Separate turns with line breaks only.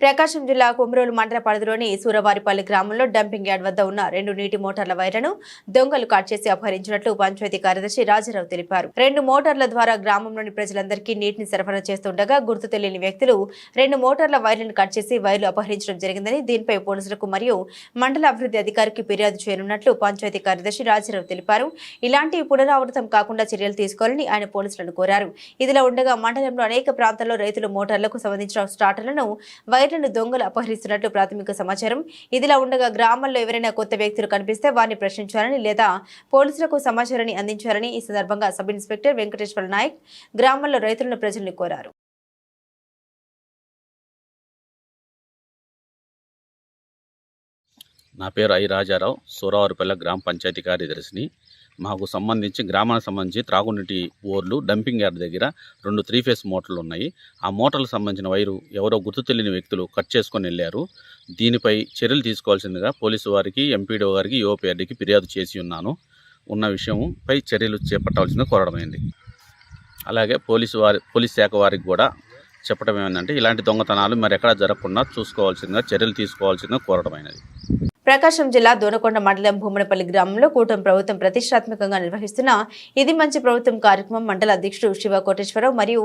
ప్రకాశం జిల్లా కుమ్రోలు మండల పరిధిలోని సూరవారిపల్లి గ్రామంలో డంపింగ్ యార్డ్ వద్ద ఉన్న రెండు నీటి మోటార్ల వైర్లను దొంగలు కట్ చేసి అపహరించినట్లు పంచాయతీ కార్యదర్శి రాజారావు తెలిపారు. రెండు మోటార్ల ద్వారా గ్రామంలోని ప్రజలందరికీ నీటిని సరఫరా చేస్తుండగా గుర్తు తెలియని వ్యక్తులు రెండు మోటార్ల వైర్లను కట్ చేసి వైర్లు అపహరించడం జరిగిందని దీనిపై పోలీసులకు మరియు మండల అభివృద్ధి అధికారికి ఫిర్యాదు చేయనున్నట్లు పంచాయతీ కార్యదర్శి రాజారావు తెలిపారు. ఇలాంటి పునరావృతం కాకుండా చర్యలు తీసుకోవాలని ఆయన పోలీసులను కోరారు. ఇదిలా ఉండగా మండలంలో అనేక ప్రాంతాల్లో రైతులు మోటార్లకు సంబంధించిన స్టార్టర్లను వైర్ వైర్లను దొంగలు అపహరిస్తున్నట్లు ప్రాథమిక సమాచారం. ఇదిలా ఉండగా గ్రామాల్లో ఎవరైనా కొత్త వ్యక్తులు కనిపిస్తే వారిని ప్రశ్నించాలని లేదా పోలీసులకు సమాచారాన్ని అందించాలని ఈ సందర్భంగా సబ్ ఇన్స్పెక్టర్ వెంకటేశ్వర నాయక్ గ్రామాల్లో రైతులను ప్రజలను కోరారు.
నా పేరు ఐ రాజారావు సూరవారిపల్లె గ్రామ పంచాయతీ కార్యదర్శిని. మాకు సంబంధించి గ్రామానికి సంబంధించి త్రాగునీటి బోర్లు డంపింగ్ యార్డ్ దగ్గర రెండు త్రీ ఫేస్ మోటార్లు ఉన్నాయి. ఆ మోటార్లకు సంబంధించిన వైరు ఎవరో గుర్తు తెలియని వ్యక్తులు కట్ చేసుకొని వెళ్ళారు. దీనిపై చర్యలు తీసుకోవాల్సిందిగా పోలీసు వారికి ఎంపీడీఓ గారికి యువపీఆర్డీకి ఫిర్యాదు చేసి ఉన్నాను. ఉన్న విషయంపై చర్యలు చేపట్టాల్సిందిగా కోరడమైంది అలాగే పోలీసు వారి పోలీస్ శాఖ వారికి కూడా చెప్పడం ఏమందంటే ఇలాంటి దొంగతనాలు మరి ఎక్కడా జరగకుండా చూసుకోవాల్సిందిగా చర్యలు తీసుకోవాల్సిందిగా కోరడమైనది
ప్రకాశం జిల్లా దోనకొండ మండలం భూమనపల్లి గ్రామంలో కూటమి ప్రభుత్వం ప్రతిష్టాత్మకంగా నిర్వహిస్తున్న ఇది మంచి ప్రభుత్వం కార్యక్రమం మండల అధ్యక్షుడు శివ కోటేశ్వరరావు మరియు